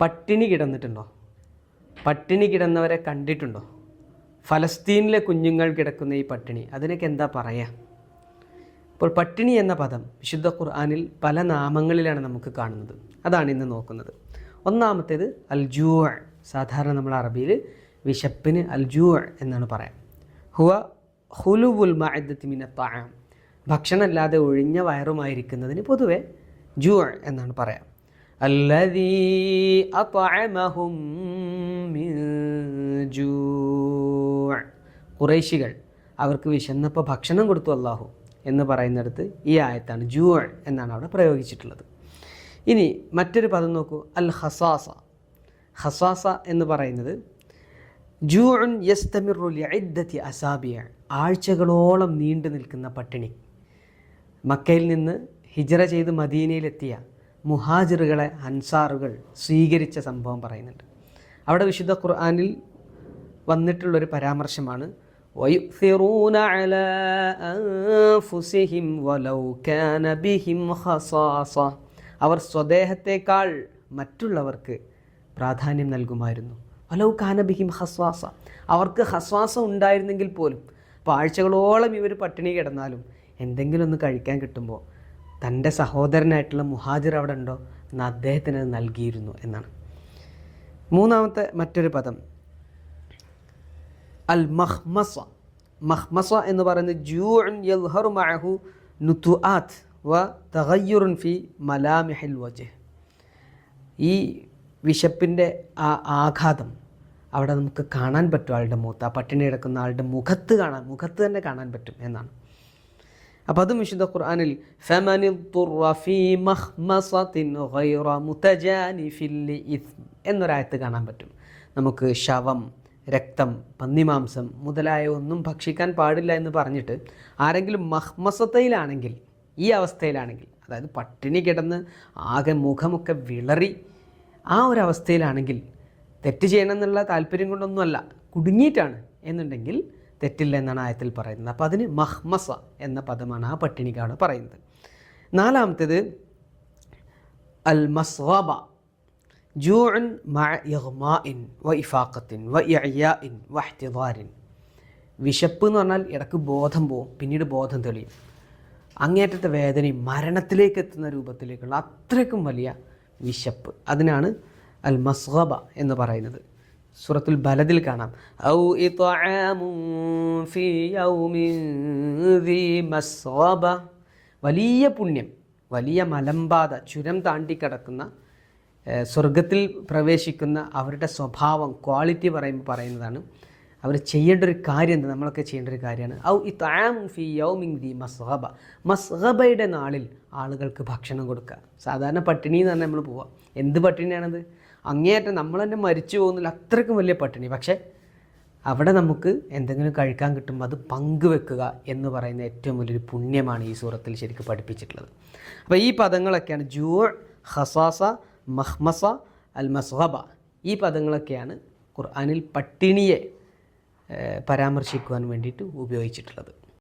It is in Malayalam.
പട്ടിണി കിടന്നിട്ടുണ്ടോ? പട്ടിണി കിടന്നവരെ കണ്ടിട്ടുണ്ടോ? ഫലസ്തീനിലെ കുഞ്ഞുങ്ങൾ കിടക്കുന്ന ഈ പട്ടിണി അതിനൊക്കെ എന്താ പറയുക ഇപ്പോൾ പട്ടിണി എന്ന പദം വിശുദ്ധ ഖുർആാനിൽ പല നാമങ്ങളിലാണ് നമുക്ക് കാണുന്നത്. അതാണ് ഇന്ന് നോക്കുന്നത്. ഒന്നാമത്തേത് അൽജൂ സാധാരണ നമ്മൾ അറബിയിൽ വിശപ്പിന് അൽജൂ എന്നാണ് പറയാം. ഹുവ ഹുലുബുൽ മഅദ്ദത്തിമിന താഴം ഭക്ഷണമല്ലാതെ ഒഴിഞ്ഞ വയറുമായിരിക്കുന്നതിന് പൊതുവെ ജൂ എന്നാണ് പറയാം. അല്ലദീ أطعمهم മിൻ جوع കുറേശികൾ അവർക്ക് വിശന്നപ്പോൾ ഭക്ഷണം കൊടുത്തു അള്ളാഹു എന്ന് പറയുന്നിടത്ത് ഈ ആയത്താണ് ജൂ എന്നാണ് അവിടെ പ്രയോഗിച്ചിട്ടുള്ളത്. ഇനി മറ്റൊരു പദം നോക്കൂ. അൽ ഹസാസ ഹസാസ എന്ന് പറയുന്നത് ജൂൺ യസ്തമിറുലിഅദ്ദത്തി അസാബിയ. ആഴ്ചകളോളം നീണ്ടു നിൽക്കുന്ന പട്ടിണി. മക്കയിൽ നിന്ന് ഹിജറ ചെയ്ത് മദീനയിലെത്തിയ മുഹാജിറുകളെ അൻസാറുകൾ സ്വീകരിച്ച സംഭവം പറയുന്നുണ്ട് അവിടെ വിശുദ്ധ ഖുർആനിൽ വന്നിട്ടുള്ളൊരു പരാമർശമാണ് وَيُؤْثِرُونَ عَلَى أَنفُسِهِمْ وَلَوْ كَانَ بِهِمْ خَصَاصَةٌ അവർ സ്വദേഹത്തേക്കാൾ മറ്റുള്ളവർക്ക് പ്രാധാന്യം നൽകുമായിരുന്നു വലൗ കാനബിഹിം ഹസ്വാസ അവർക്ക് ഹസ്വാസ ഉണ്ടായിരുന്നെങ്കിൽ പോലും അപ്പോൾ ആഴ്ചകളോളം ഇവർ പട്ടിണി കിടന്നാലും എന്തെങ്കിലും ഒന്ന് കഴിക്കാൻ കിട്ടുമ്പോൾ തന്റെ സഹോദരനായിട്ടുള്ള മുഹാജിർ അവിടെ ഉണ്ടോ എന്ന് അദ്ദേഹത്തിന് അത് നൽകിയിരുന്നു എന്നാണ്. മൂന്നാമത്തെ മറ്റൊരു പദം. അൽ മഹ്മസ മഹ്മസ എന്ന് പറയുന്നത് ജൂൻ യൽഹറു മഅഹു നുതുആത്ത് വ തഗയ്യുറുൻ ഫി മലാമിഹിൽ വജഹ്. ഈ വിശപ്പിന്റെ ആ ആഘാതം അവിടെ നമുക്ക് കാണാൻ പറ്റും ആളുടെ മുഖത്ത് ആ പട്ടിണി കിടക്കുന്ന ആളുടെ മുഖത്ത് കാണാൻ മുഖത്ത് തന്നെ കാണാൻ പറ്റും എന്നാണ്. അപ്പോൾ അതും വിശുദ്ധ ഖുർആനിൽ എന്നൊരായത്ത് കാണാൻ പറ്റും. നമുക്ക് ശവം രക്തം പന്നിമാംസം മുതലായ ഒന്നും ഭക്ഷിക്കാൻ പാടില്ല എന്ന് പറഞ്ഞിട്ട് ആരെങ്കിലും മഹ്മസത്തയിലാണെങ്കിൽ ഈ അവസ്ഥയിലാണെങ്കിൽ അതായത് പട്ടിണി കിടന്ന് ആകെ മുഖമൊക്കെ വിളറി ആ ഒരു അവസ്ഥയിലാണെങ്കിൽ തെറ്റ് ചെയ്യണമെന്നുള്ള താല്പര്യം കൊണ്ടൊന്നുമല്ല കുടുങ്ങിയിട്ടാണ് എന്നുണ്ടെങ്കിൽ തെറ്റില്ല എന്നാണ് ആയത്തിൽ പറയുന്നത്. അപ്പോൾ അതിന് മഹ്മസ എന്ന പദമാണ് ആ പട്ടിണിക്കാണ് പറയുന്നത്. നാലാമത്തേത് അൽ മസ്വാബ ജൂൻ മഅ ഇഗ്മാഇൻ വ ഇഫാഖത്തിൻ വ ഇഅയാഇൻ വ ഇഹ്തിദാരിൻ. വിശപ്പ് എന്ന് പറഞ്ഞാൽ ഇടയ്ക്ക് ബോധം പോവും പിന്നീട് ബോധം തെളിയും. അങ്ങേറ്റത്തെ വേദനയും മരണത്തിലേക്ക് എത്തുന്ന രൂപത്തിലേക്കുള്ള അത്രയ്ക്കും വലിയ വിശപ്പ്. അതിനാണ് അൽ മസ്ഗബ എന്ന് പറയുന്നത്. സൂറത്തുൽ ബലദിൽ കാണാം. ഔ ഫീ വലിയ പുണ്യം വലിയ മലമ്പാത ചുരം താണ്ടിക്കിടക്കുന്ന സ്വർഗത്തിൽ പ്രവേശിക്കുന്ന അവരുടെ സ്വഭാവം ക്വാളിറ്റി പറയുമ്പോൾ പറയുന്നതാണ്. അവർ ചെയ്യേണ്ട ഒരു കാര്യം എന്താ? നമ്മളൊക്കെ ചെയ്യേണ്ട ഒരു കാര്യമാണ്. ഔ ഇ താം ഫി യൗമിങ് ദി മസ്ഹബ മസ്ഹബയുടെ നാളിൽ ആളുകൾക്ക് ഭക്ഷണം കൊടുക്കുക. സാധാരണ പട്ടിണി എന്ന് പറഞ്ഞാൽ നമ്മൾ പോവാം. എന്ത് പട്ടിണിയാണത്? അങ്ങേയറ്റം നമ്മൾ തന്നെ മരിച്ചു പോകുന്നില്ല അത്രയ്ക്കും വലിയ പട്ടിണി. പക്ഷേ അവിടെ നമുക്ക് എന്തെങ്കിലും കഴിക്കാൻ കിട്ടുമ്പോൾ അത് പങ്കുവെക്കുക എന്ന് പറയുന്ന ഏറ്റവും വലിയൊരു പുണ്യമാണ് ഈ സൂറത്തിൽ ശരിക്കും പഠിപ്പിച്ചിട്ടുള്ളത്. അപ്പോൾ ഈ പദങ്ങളൊക്കെയാണ് ജൂർ ഹസാസ മഹ്മസ അൽ മസ്ഹബ ഈ പദങ്ങളൊക്കെയാണ് ഖുർആാനിൽ പട്ടിണിയെ പരാമർശിക്കുവാൻ വേണ്ടിയിട്ട് ഉപയോഗിച്ചിട്ടുള്ളത്.